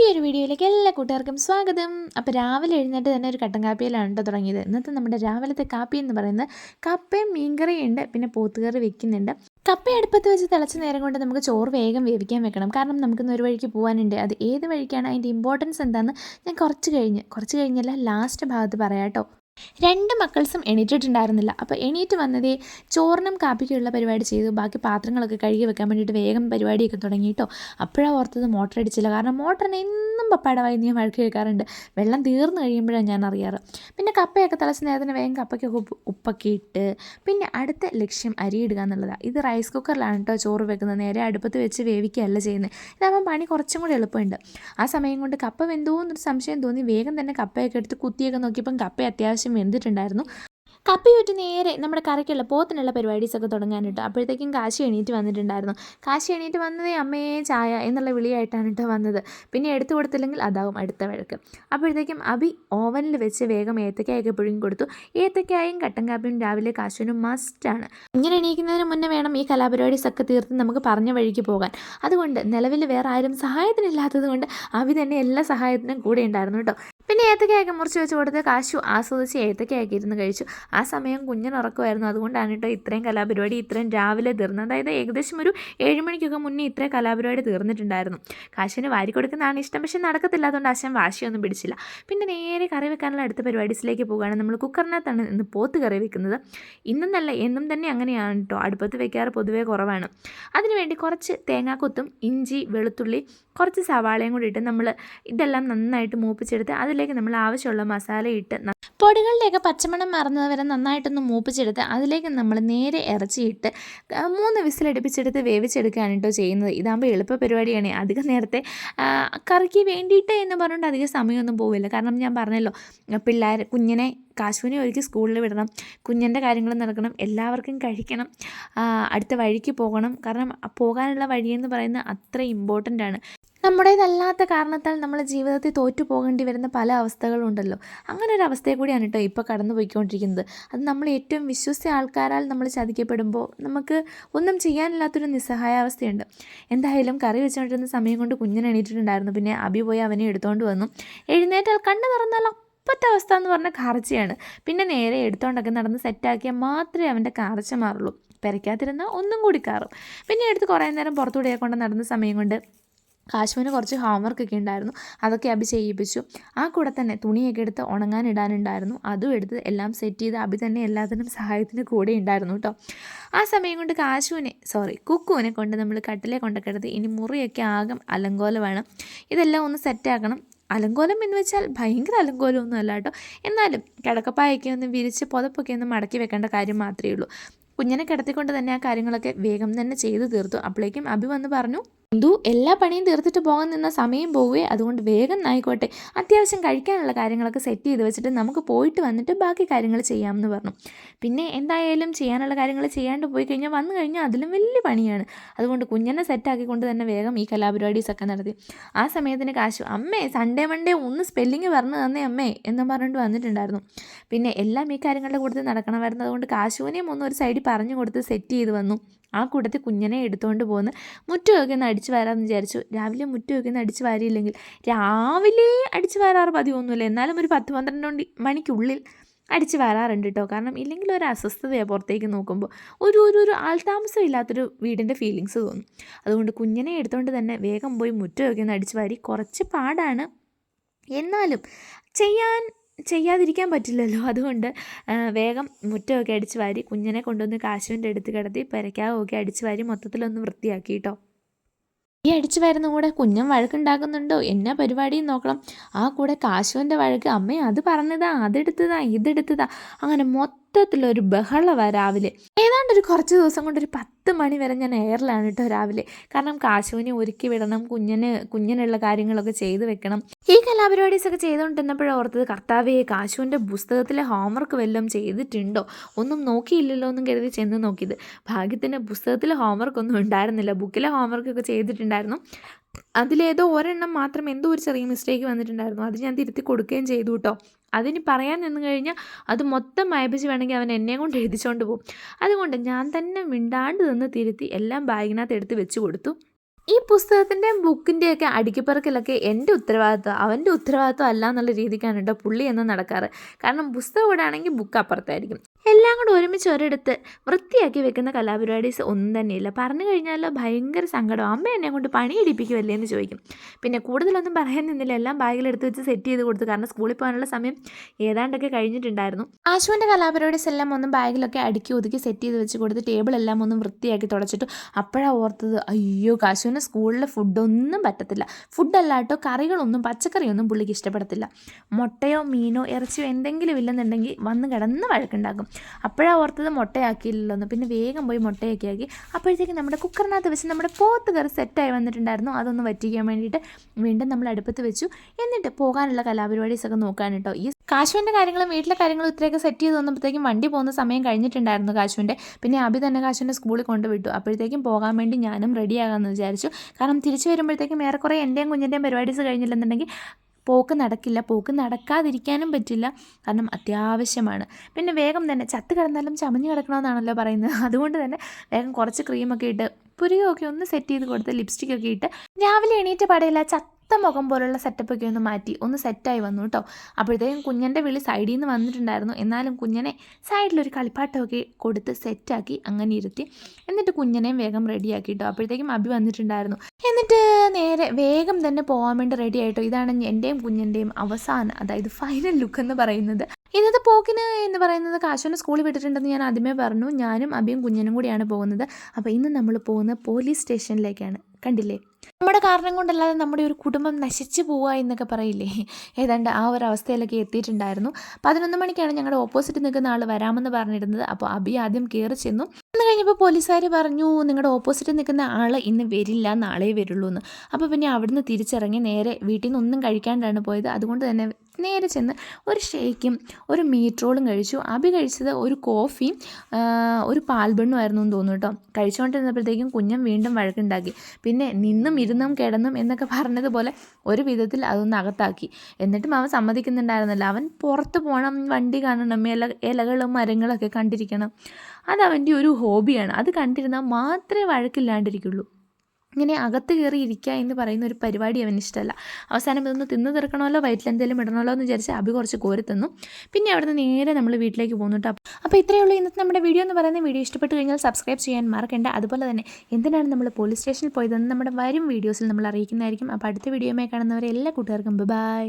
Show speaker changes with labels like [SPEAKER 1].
[SPEAKER 1] പുതിയൊരു വീഡിയോയിലേക്ക് എല്ലാ കൂട്ടുകാർക്കും സ്വാഗതം. അപ്പോൾ രാവിലെ എഴുന്നേറ്റ് തന്നെ ഒരു കട്ടൻ കാപ്പിയിലാണ് കേട്ടോ തുടങ്ങിയത്. ഇന്നത്തെ നമ്മുടെ രാവിലത്തെ കാപ്പി എന്ന് പറയുന്നത് കപ്പയും മീൻകറിയും ഉണ്ട്. പിന്നെ പോത്തുകറി വെക്കുന്നുണ്ട്. കപ്പ അടുപ്പത്ത് വെച്ച് തിളച്ച നേരം കൊണ്ട് നമുക്ക് ചോറ് വേഗം വേവിക്കാൻ വെക്കണം. കാരണം നമുക്കിന്ന് ഒരു വഴിക്ക് പോകാനുണ്ട് അത് ഏത് വഴിക്കാണ്? അതിന്റെ ഇമ്പോർട്ടൻസ് എന്താണെന്ന് ഞാൻ കുറച്ച് കഴിഞ്ഞ് കുറച്ച് കഴിഞ്ഞല്ല ലാസ്റ്റ് ഭാഗത്ത് പറയാം കേട്ടോ. രണ്ട് മക്കൾസും എണീറ്റിട്ടുണ്ടായിരുന്നില്ല. അപ്പോൾ എണീറ്റ് വന്നതേ ചോറിനും കാപ്പിക്കുള്ള പരിപാടി ചെയ്തു. ബാക്കി പാത്രങ്ങളൊക്കെ കഴുകി വെക്കാൻ വേണ്ടിയിട്ട് വേഗം പരിപാടിയൊക്കെ തുടങ്ങിയിട്ടോ അപ്പോഴാണ് ഓർത്തത് മോട്ടർ അടിച്ചില്ല കാരണം മോട്ടറിന് എന്നും പപ്പയുടെ വായി ഞാൻ വഴക്ക് കേൾക്കാറുണ്ട്. വെള്ളം തീർന്നു കഴിയുമ്പോഴാണ് ഞാൻ അറിയാറ്. പിന്നെ കപ്പയൊക്കെ തിളച്ച നേരത്തിന് വേഗം കപ്പയ്ക്കൊക്കെ ഉപ്പ് ഉപ്പൊക്കെ ഇട്ട് പിന്നെ അടുത്ത ലക്ഷ്യം അരിയിടുക എന്നുള്ളതാണ് ഇത് റൈസ് കുക്കറിലാണ് കേട്ടോ ചോറ് വെക്കുന്നത്. നേരെ അടുപ്പത്ത് വെച്ച് വേവിക്കുകയല്ല ചെയ്യുന്നത്. ഇതാകുമ്പോൾ പണി കുറച്ചും കൂടി എളുപ്പമുണ്ട്. ആ സമയം കൊണ്ട് കപ്പ വെന്തോ എന്നൊരു സംശയം തോന്നി. വേഗം തന്നെ കപ്പയൊക്കെ എടുത്ത് കുത്തിയൊക്കെ നോക്കിയപ്പം കപ്പ അത്യാവശ്യം വെന്തിട്ടുണ്ടായിരുന്നു. കപ്പിയൂറ്റ് നേരെ നമ്മുടെ കറിക്കുള്ള പോത്തിനുള്ള പരിപാടീസൊക്കെ തുടങ്ങാനിട്ട്. അപ്പോഴത്തേക്കും കാശി എണീറ്റ് വന്നിട്ടുണ്ടായിരുന്നു. കാശി എണീറ്റ് വന്നതേ അമ്മയെ ചായ എന്നുള്ള വിളിയായിട്ടാണ് കേട്ടോ വന്നത്. പിന്നെ എടുത്തു കൊടുത്തില്ലെങ്കിൽ അതാവും അടുത്ത വഴക്ക്. അപ്പോഴത്തേക്കും അബി ഓവനിൽ വെച്ച് വേഗം ഏത്തക്കായൊക്കെ പുഴുങ്ങി കൊടുത്തു ഏത്തക്കായും കട്ടൻ കാപ്പിയും രാവിലെ കാശുവിനും മസ്റ്റാണ് ഇങ്ങനെ എണീക്കുന്നതിന് മുന്നേ വേണം ഈ കലാപരിപാടീസൊക്കെ തീർത്ത് നമുക്ക് പറഞ്ഞ വഴിക്ക് പോകാൻ. അതുകൊണ്ട് നിലവിൽ വേറെ ആരും സഹായത്തിനില്ലാത്തത് കൊണ്ട് അബി തന്നെ എല്ലാ സഹായത്തിനും കൂടെ ഉണ്ടായിരുന്നു കേട്ടോ. പിന്നെ ഏത്തക്കയൊക്കെ മുറിച്ച് വെച്ച് കൊടുത്ത് കാശു ആസ്വദിച്ച് ഏത്തക്കയൊക്കെ ഇരുന്ന് കഴിച്ചു. ആ സമയം കുഞ്ഞിന് ഉറക്കമായിരുന്നു. അതുകൊണ്ടാണ് കേട്ടോ ഇത്രയും കലാപരിപാടി ഇത്രയും രാവിലെ തീർന്നത്. അതായത് ഏകദേശം ഒരു ഏഴ് മണിക്കൊക്കെ മുന്നേ ഇത്രയും കലാപരിപാടി തീർന്നിട്ടുണ്ടായിരുന്നു. കാശുവിന് വാരി കൊടുക്കുന്നതാണ് ഇഷ്ടം. പക്ഷേ നടക്കത്തില്ല അതുകൊണ്ട് ആശാൻ വാശിയൊന്നും പിടിച്ചില്ല. പിന്നെ നേരെ കറി വെക്കാനുള്ള അടുത്ത പരിപാടീസിലേക്ക് പോകുകയാണ് നമ്മൾ കുക്കറിനകത്താണ് ഇന്ന് പോത്ത് കറി വെക്കുന്നത്. ഇന്നെന്നല്ല എന്നും തന്നെ അങ്ങനെയാണ് കേട്ടോ. അടുപ്പത്ത് വെക്കാറ് പൊതുവേ കുറവാണ്. അതിനുവേണ്ടി കുറച്ച് തേങ്ങാക്കൊത്തും ഇഞ്ചി വെളുത്തുള്ളി കുറച്ച് സവാളയും കൂടി ഇട്ട് നമ്മൾ ഇതെല്ലാം നന്നായിട്ട് മൂപ്പിച്ചെടുത്ത് അതിലേക്ക് നമ്മൾ ആവശ്യമുള്ള മസാല ഇട്ട് പൊടികളിലേക്ക് പച്ചമണം മറന്നത് വരെ നന്നായിട്ടൊന്ന് മൂപ്പിച്ചെടുത്ത് അതിലേക്ക് നമ്മൾ നേരെ ഇറച്ചിയിട്ട് മൂന്ന് വിസിലടുപ്പിച്ചെടുത്ത് വേവിച്ചെടുക്കുകയാണ് കേട്ടോ ചെയ്യുന്നത്. ഇതാകുമ്പോൾ എളുപ്പ പരിപാടിയാണ്. അധികം നേരത്തെ കറിക്ക് വേണ്ടിയിട്ട് എന്ന് പറഞ്ഞുകൊണ്ട് അധികം സമയമൊന്നും പോവില്ല. കാരണം ഞാൻ പറഞ്ഞല്ലോ പിള്ളേർ കുഞ്ഞിനെ കാശുവിനെ ഒരുക്കി സ്കൂളിൽ വിടണം. കുഞ്ഞിന്റെ കാര്യങ്ങൾ നടക്കണം. എല്ലാവർക്കും കഴിക്കണം. അടുത്ത വഴിക്ക് പോകണം. കാരണം പോകാനുള്ള വഴിയെന്ന് പറയുന്നത് അത്ര ഇമ്പോർട്ടന്റ് ആണ്. നമ്മുടേതല്ലാത്ത കാരണത്താൽ നമ്മൾ ജീവിതത്തിൽ തോറ്റു പോകേണ്ടി വരുന്ന പല അവസ്ഥകളുണ്ടല്ലോ അങ്ങനെ ഒരു അവസ്ഥയെ കൂടിയാണ് കേട്ടോ ഇപ്പോൾ കടന്നു പോയിക്കൊണ്ടിരിക്കുന്നത് അത് നമ്മൾ ഏറ്റവും വിശ്വസിച്ച ആൾക്കാരാൽ നമ്മൾ ചതിക്കപ്പെടുമ്പോൾ നമുക്ക് ഒന്നും ചെയ്യാനില്ലാത്തൊരു നിസ്സഹായാവസ്ഥയുണ്ട്. എന്തായാലും കറി വെച്ചുകൊണ്ടിരുന്ന സമയം കൊണ്ട് കുഞ്ഞിനെ എണീറ്റിട്ടുണ്ടായിരുന്നു. പിന്നെ അബി പോയി അവനെ എടുത്തുകൊണ്ട് വന്നു. എഴുന്നേറ്റാൽ കണ്ണു തുറന്നാൽ അപ്പത്തെ അവസ്ഥ എന്ന് പറഞ്ഞാൽ കാർച്ചയാണ്. പിന്നെ നേരെ എടുത്തോണ്ടൊക്കെ നടന്ന് സെറ്റാക്കിയാൽ മാത്രമേ അവന്റെ കാർച്ച മാറുള്ളൂ. പെരയ്ക്കാതിരുന്നാൽ ഒന്നും കൂടി കാറും പിന്നെ എടുത്ത് കുറേ നേരം പുറത്തുകൂടെ കൊണ്ട് നടന്ന സമയം കൊണ്ട് കാശ്മീന് കുറച്ച് ഹോംവർക്ക് ഒക്കെ ഉണ്ടായിരുന്നു. അതൊക്കെ അബി ചെയ്യിപ്പിച്ചു. ആ കൂടെ തന്നെ തുണിയൊക്കെ എടുത്ത് ഉണങ്ങാൻ ഇടാനുണ്ടായിരുന്നു. അതും എടുത്ത് എല്ലാം സെറ്റ് ചെയ്ത് അബി തന്നെ എല്ലാത്തിനും സഹായത്തിന് കൂടെ ഉണ്ടായിരുന്നു കേട്ടോ ആ സമയം കൊണ്ട് കാശുവിനെ സോറി കുക്കുവിനെ കൊണ്ട് നമ്മൾ കട്ടിലെ കൊണ്ടൊക്കെ എടുത്ത് ഇനി മുറിയൊക്കെ ആകും അലങ്കോലമാണ്. ഇതെല്ലാം ഒന്ന് സെറ്റാക്കണം അലങ്കോലം എന്ന് വെച്ചാൽ ഭയങ്കര അലങ്കോലമൊന്നും അല്ല കേട്ടോ. എന്നാലും കിടക്കപ്പായൊക്കെ ഒന്ന് വിരിച്ച് പുതപ്പൊക്കെ ഒന്ന് മടക്കി വെക്കേണ്ട കാര്യം മാത്രമേ ഉള്ളൂ. കുഞ്ഞിനെ കിടത്തിക്കൊണ്ട് തന്നെ ആ കാര്യങ്ങളൊക്കെ വേഗം തന്നെ ചെയ്തു തീർത്തു. അപ്പോഴേക്കും അഭി വന്ന് പറഞ്ഞു എന്തു എല്ലാ പണിയും തീർത്തിട്ട് പോകാൻ നിന്ന സമയം പോവുകയെ അതുകൊണ്ട് വേഗം ആയിക്കോട്ടെ. അത്യാവശ്യം കഴിക്കാനുള്ള കാര്യങ്ങളൊക്കെ സെറ്റ് ചെയ്ത് വെച്ചിട്ട് നമുക്ക് പോയിട്ട് വന്നിട്ട് ബാക്കി കാര്യങ്ങൾ ചെയ്യാമെന്ന് പറഞ്ഞു. പിന്നെ എന്തായാലും ചെയ്യാനുള്ള കാര്യങ്ങൾ ചെയ്യാണ്ട് പോയി കഴിഞ്ഞാൽ വന്നു കഴിഞ്ഞാൽ അതിലും വലിയ പണിയാണ്. അതുകൊണ്ട് കുഞ്ഞനെ സെറ്റാക്കിക്കൊണ്ട് തന്നെ വേഗം ഈ കലാപരിപാടീസൊക്കെ നടത്തി. ആ സമയത്തിന് കാശു അമ്മേ സൺഡേ മൺഡേ ഒന്ന് സ്പെല്ലിങ് പറഞ്ഞു തന്നേ അമ്മേ എന്നും പറഞ്ഞിട്ട് വന്നിട്ടുണ്ടായിരുന്നു. പിന്നെ എല്ലാം ഈ കാര്യങ്ങളുടെ കൂടുതൽ നടക്കണമായിരുന്നു. അതുകൊണ്ട് കാശുവിനെയും ഒന്ന് ഒരു സൈഡിൽ പറഞ്ഞു കൊടുത്ത് സെറ്റ് ചെയ്ത് വന്നു. ആ കൂട്ടത്തിൽ കുഞ്ഞനെ എടുത്തുകൊണ്ട് പോകുന്ന മുറ്റമൊക്കെ ഒന്ന് അടിച്ചു വാരാമെന്ന് വിചാരിച്ചു. രാവിലെ മുറ്റമൊക്കെ ഒന്ന് അടിച്ചു വാരിയില്ലെങ്കിൽ രാവിലെ അടിച്ചു വാരാറ് പതിവൊന്നുമില്ല. എന്നാലും ഒരു പത്ത് പന്ത്രണ്ട് മണി മണിക്കുള്ളിൽ അടിച്ചു വരാറുണ്ട് കേട്ടോ കാരണം ഇല്ലെങ്കിൽ ഒരു അസ്വസ്ഥതയാണ് പുറത്തേക്ക് നോക്കുമ്പോൾ ഒരു ഒരു ഒരു ആൾതാമസം ഇല്ലാത്തൊരു വീടിന്റെ ഫീലിങ്സ് തോന്നും. അതുകൊണ്ട് കുഞ്ഞിനെ എടുത്തുകൊണ്ട് തന്നെ വേഗം പോയി മുറ്റമൊക്കെ ഒന്ന് അടിച്ചു വാരി. കുറച്ച് പാടാണ്. എന്നാലും ചെയ്യാൻ ചെയ്യാതിരിക്കാൻ പറ്റില്ലല്ലോ. അതുകൊണ്ട് വേഗം മുറ്റമൊക്കെ അടിച്ച് വാരി കുഞ്ഞിനെ കൊണ്ടുവന്ന് കാശുവിന്റെ അടുത്ത് കിടത്തി പെരക്കാവൊക്കെ അടിച്ച് വാരി മൊത്തത്തിലൊന്ന് വൃത്തിയാക്കി കേട്ടോ ഈ അടിച്ചു വരുന്ന കൂടെ കുഞ്ഞും വഴക്കുണ്ടാക്കുന്നുണ്ടോ? എന്നാ പരിപാടിയും നോക്കണം. ആ കൂടെ കാശുവിന്റെ വഴക്ക് അമ്മേ അത് പറഞ്ഞതാ അതെടുത്തതാ ഇതെടുത്തതാ. അങ്ങനെ മൊത്തത്തിലൊരു ബഹളമാണ് രാവിലെ. ഏതാണ്ട് ഒരു കുറച്ച് ദിവസം കൊണ്ട് ഒരു പത്ത് മണി വരെ ഞാൻ എയറിലാണ് കേട്ടോ രാവിലെ. കാരണം കാശുവിനെ ഒരുക്കി വിടണം കുഞ്ഞിന് കുഞ്ഞിനുള്ള കാര്യങ്ങളൊക്കെ ചെയ്തു വെക്കണം. ഈ കലാപരിപാടീസ് ഒക്കെ ചെയ്തുകൊണ്ടിരുന്നപ്പോഴാണ് ഓർത്തത് കർത്താവേ കാശുവിന്റെ പുസ്തകത്തിലെ ഹോംവർക്ക് വല്ലതും ചെയ്തിട്ടുണ്ടോ? ഒന്നും നോക്കിയില്ലല്ലോ എന്നും കരുതി ചെന്ന് നോക്കിയത്. ഭാഗ്യത്തിന് പുസ്തകത്തിലെ ഹോംവർക്ക് ഒന്നും ഉണ്ടായിരുന്നില്ല. ബുക്കിലെ ഹോംവർക്കൊക്കെ ചെയ്തിട്ടുണ്ടായിരുന്നു. അതിലേതോ ഒരെണ്ണം മാത്രം എന്തോ ഒരു ചെറിയ മിസ്റ്റേക്ക് വന്നിട്ടുണ്ടായിരുന്നു. അത് ഞാൻ തിരുത്തി കൊടുക്കുകയും ചെയ്തു കേട്ടോ അതിന് പറയാൻ നിന്ന് കഴിഞ്ഞാൽ അത് മൊത്തം മയപ്പിച്ച് വേണമെങ്കിൽ അവൻ എന്നെ കൊണ്ട് എഴുതിച്ചുകൊണ്ട് പോകും അതുകൊണ്ട് ഞാൻ തന്നെ മിണ്ടാണ്ട് നിന്ന് തിരുത്തി എല്ലാം ബാഗിനകത്ത് എടുത്ത് വെച്ച് കൊടുത്തു. ഈ പുസ്തകത്തിന്റെയും ബുക്കിന്റെയൊക്കെ അടുക്കിപ്പറക്കലൊക്കെ എന്റെ ഉത്തരവാദിത്വം അവന്റെ ഉത്തരവാദിത്വം അല്ല എന്നുള്ള രീതിക്കാണ് കേട്ടോ പുള്ളി എന്ന് നടക്കാറ്. കാരണം പുസ്തകം ഇവിടെ ആണെങ്കിൽ ബുക്ക് അപ്പുറത്തായിരിക്കും. എല്ലാം കൂടെ ഒരുമിച്ച് ഒരിടത്ത് വൃത്തിയാക്കി വെക്കുന്ന കലാപരിപാടീസ് ഒന്നും തന്നെയില്ല. പറഞ്ഞു കഴിഞ്ഞാൽ ഭയങ്കര സങ്കടം. അമ്മ എന്നെ കൊണ്ട് പണി ഇടിപ്പിക്കുമല്ലേ എന്ന് ചോദിക്കും. പിന്നെ കൂടുതലൊന്നും പറയാൻ നിന്നില്ല. എല്ലാം ബാഗിലെടുത്ത് വെച്ച് സെറ്റ് ചെയ്ത് കൊടുത്തു. കാരണം സ്കൂളിൽ പോകാനുള്ള സമയം ഏതാണ്ടൊക്കെ കഴിഞ്ഞിട്ടുണ്ടായിരുന്നു. ആശുവിന്റെ കലാപരിപാടീസ് എല്ലാം ഒന്നും ബാഗിലൊക്കെ അടുക്കി ഒതുക്കി സെറ്റ് ചെയ്ത് വെച്ച് കൊടുത്ത് ടേബിളെല്ലാം ഒന്നും വൃത്തിയാക്കി തുടച്ചിട്ട്. അപ്പോഴാണ് ഓർത്തത് അയ്യോ കാശുവിന് സ്കൂളിൽ ഫുഡൊന്നും പറ്റത്തില്ല. ഫുഡല്ലാട്ടോ കറികളൊന്നും പച്ചക്കറിയൊന്നും പുള്ളിക്ക് ഇഷ്ടപ്പെടത്തില്ല. മുട്ടയോ മീനോ ഇറച്ചിയോ എന്തെങ്കിലും ഇല്ലെന്നുണ്ടെങ്കിൽ വന്ന് കിടന്ന് വഴക്കുണ്ടാക്കും. അപ്പോഴാണ് ഓർത്തത് മുട്ടയാക്കിയില്ലല്ലോ എന്ന് പിന്നെ വേഗം പോയി മുട്ടയൊക്കെ ആക്കി. അപ്പോഴത്തേക്ക് നമ്മുടെ കുക്കറിനകത്ത് വെച്ച് നമ്മുടെ പോത്ത് കറി സെറ്റായി വന്നിട്ടുണ്ടായിരുന്നു. അതൊന്ന് വറ്റിക്കാൻ വേണ്ടിയിട്ട് വീണ്ടും നമ്മൾ അടുപ്പത്ത് വെച്ചു. എന്നിട്ട് പോകാനുള്ള കലാപരിപാടീസൊക്കെ നോക്കാൻ കേട്ടോ. ഈ കാശുവിന്റെ കാര്യങ്ങളും വീട്ടിലെ കാര്യങ്ങളും ഇത്രയൊക്കെ സെറ്റ് ചെയ്ത് വന്നപ്പോഴത്തേക്കും വണ്ടി പോകുന്ന സമയം കഴിഞ്ഞിട്ടുണ്ടായിരുന്നു കാശുവിന്റെ. പിന്നെ അഭി തന്നെ കാശുവിന്റെ സ്കൂളിൽ കൊണ്ടുവിട്ടു. അപ്പോഴത്തേക്കും പോകാൻ വേണ്ടി ഞാനും റെഡിയാകാമെന്ന് വിചാരിച്ചു. കാരണം തിരിച്ചു വരുമ്പോഴത്തേക്കും ഏറെക്കുറെ എന്റെയും കുഞ്ഞിന്റെയും പരിപാടീസ് കഴിഞ്ഞില്ലെന്നുണ്ടെങ്കിൽ പോക്ക് നടക്കില്ല. പോക്ക് നടക്കാതിരിക്കാനും പറ്റില്ല. കാരണം അത്യാവശ്യമാണ്. പിന്നെ വേഗം തന്നെ ചത്ത് കിടന്നാലും ചമഞ്ഞ് കിടക്കണമെന്നാണല്ലോ പറയുന്നത്. അതുകൊണ്ട് തന്നെ വേഗം കുറച്ച് ക്രീമൊക്കെ ഇട്ട് പുരികമൊക്കെ ഒന്ന് സെറ്റ് ചെയ്ത് കൊടുത്ത് ലിപ്സ്റ്റിക്കൊക്കെ ഇട്ട് രാവിലെ എണീറ്റ പാടെയില്ല ചത്ത മുഖം പോലുള്ള സെറ്റപ്പൊക്കെ ഒന്ന് മാറ്റി ഒന്ന് സെറ്റായി വന്നു കേട്ടോ അപ്പോഴത്തേക്കും കുഞ്ഞന്റെ വിളി സൈഡിൽ നിന്ന് വന്നിട്ടുണ്ടായിരുന്നു. എന്നാലും കുഞ്ഞനെ സൈഡിലൊരു കളിപ്പാട്ടമൊക്കെ കൊടുത്ത് സെറ്റാക്കി അങ്ങനെ ഇരുത്തി. എന്നിട്ട് കുഞ്ഞനെയും വേഗം റെഡിയാക്കി കേട്ടോ അപ്പോഴത്തേക്കും അഭി വന്നിട്ടുണ്ടായിരുന്നു. എന്നിട്ട് നേരെ വേഗം തന്നെ പോകാൻ വേണ്ടി റെഡി ആയിട്ടോ ഇതാണ് എന്റെയും കുഞ്ഞന്റെയും അവസാനം അതായത് ഫൈനൽ ലുക്ക് എന്ന് പറയുന്നത്. ഇന്നത്തെ പോക്കിന് എന്ന് പറയുന്നത് കാശുവിനെ സ്കൂളിൽ വിട്ടിട്ടുണ്ടെന്ന് ഞാൻ ആദ്യമേ പറഞ്ഞു. ഞാനും അബിയും കുഞ്ഞനും കൂടിയാണ് പോകുന്നത്. അപ്പോൾ ഇന്ന് നമ്മൾ പോകുന്നത് പോലീസ് സ്റ്റേഷനിലേക്കാണ് കണ്ടില്ലേ? നമ്മുടെ കാരണം കൊണ്ടല്ലാതെ നമ്മുടെ ഒരു കുടുംബം നശിച്ചു പോവുക എന്നൊക്കെ പറയില്ലേ? ഏതാണ്ട് ആ ഒരു അവസ്ഥയിലൊക്കെ എത്തിയിട്ടുണ്ടായിരുന്നു. പതിനൊന്ന് മണിക്കാണ് ഞങ്ങളുടെ ഓപ്പോസിറ്റ് നിൽക്കുന്ന ആൾ വരാമെന്ന് പറഞ്ഞിരുന്നത്. അപ്പോൾ അബി ആദ്യം കയറി ചെന്നു. കഴിഞ്ഞപ്പോൾ പോലീസുകാർ പറഞ്ഞു നിങ്ങളുടെ ഓപ്പോസിറ്റ് നിൽക്കുന്ന ആൾ ഇന്ന് വരില്ല നാളെ വരുള്ളൂ എന്ന് അപ്പോൾ പിന്നെ അവിടുന്ന് തിരിച്ചിറങ്ങി നേരെ വീട്ടിൽ നിന്ന് ഒന്നും കഴിക്കാണ്ടാണ് പോയത്. അതുകൊണ്ട് തന്നെ നേരെ ചെന്ന് ഒരു ഷേക്കും ഒരു മീറ്റ് റോളും കഴിച്ചു. അഭി കഴിച്ചത് ഒരു കോഫിയും ഒരു പാൽബണ്ണും ആയിരുന്നു എന്ന് തോന്നുന്നു കേട്ടോ. കഴിച്ചുകൊണ്ടിരുന്നപ്പോഴത്തേക്കും കുഞ്ഞം വീണ്ടും വഴക്കുണ്ടാക്കി. പിന്നെ നിന്നും ഇരുന്നും കിടന്നും എന്നൊക്കെ പറഞ്ഞതുപോലെ ഒരു വിധത്തിൽ അതൊന്ന് അകത്താക്കി. എന്നിട്ടും അവൻ സമ്മതിക്കുന്നുണ്ടായിരുന്നില്ല. അവൻ പുറത്ത് പോകണം വണ്ടി കാണണം ഇല ഇലകളും മരങ്ങളൊക്കെ കണ്ടിരിക്കണം. അത് അവന്റെ ഒരു ഹോബിയാണ്. അത് കണ്ടിരുന്നാൽ മാത്രമേ വഴക്കില്ലാണ്ടിരിക്കുള്ളൂ. ഇങ്ങനെ അകത്ത് കയറി ഇരിക്കുക എന്ന് പറയുന്ന ഒരു പരിപാടി അവന് ഇഷ്ടമല്ല അവസാനം ഇതൊന്ന് തിന്ന് തീർക്കണമല്ലോ വയറ്റിലെന്തെങ്കിലും ഇടണമല്ലോ എന്ന് വിചാരിച്ച് അഭി കുറച്ച് കോരി തന്നു. പിന്നെ അവിടുന്ന് നേരെ നമ്മൾ വീട്ടിലേക്ക് പോകുന്നുട്ടോ അപ്പോൾ ഇത്രയേ ഉള്ളൂ ഇന്നത്തെ നമ്മുടെ വീഡിയോ എന്ന് പറയുന്ന വീഡിയോ ഇഷ്ടപ്പെട്ട് കഴിഞ്ഞാൽ സബ്സ്ക്രൈബ് ചെയ്യാൻ മറക്കണ്ട. അതുപോലെ തന്നെ എന്തിനാണ് നമ്മൾ പോലീസ് സ്റ്റേഷനിൽ പോയതെന്ന് നമ്മുടെ വരും വീഡിയോസിൽ നമ്മൾ അറിയിക്കുന്നതായിരിക്കും. അപ്പോൾ അടുത്ത വീഡിയോയുമായി കാണുന്നവരെ എല്ലാ കൂട്ടുകാർക്കും ബൈ.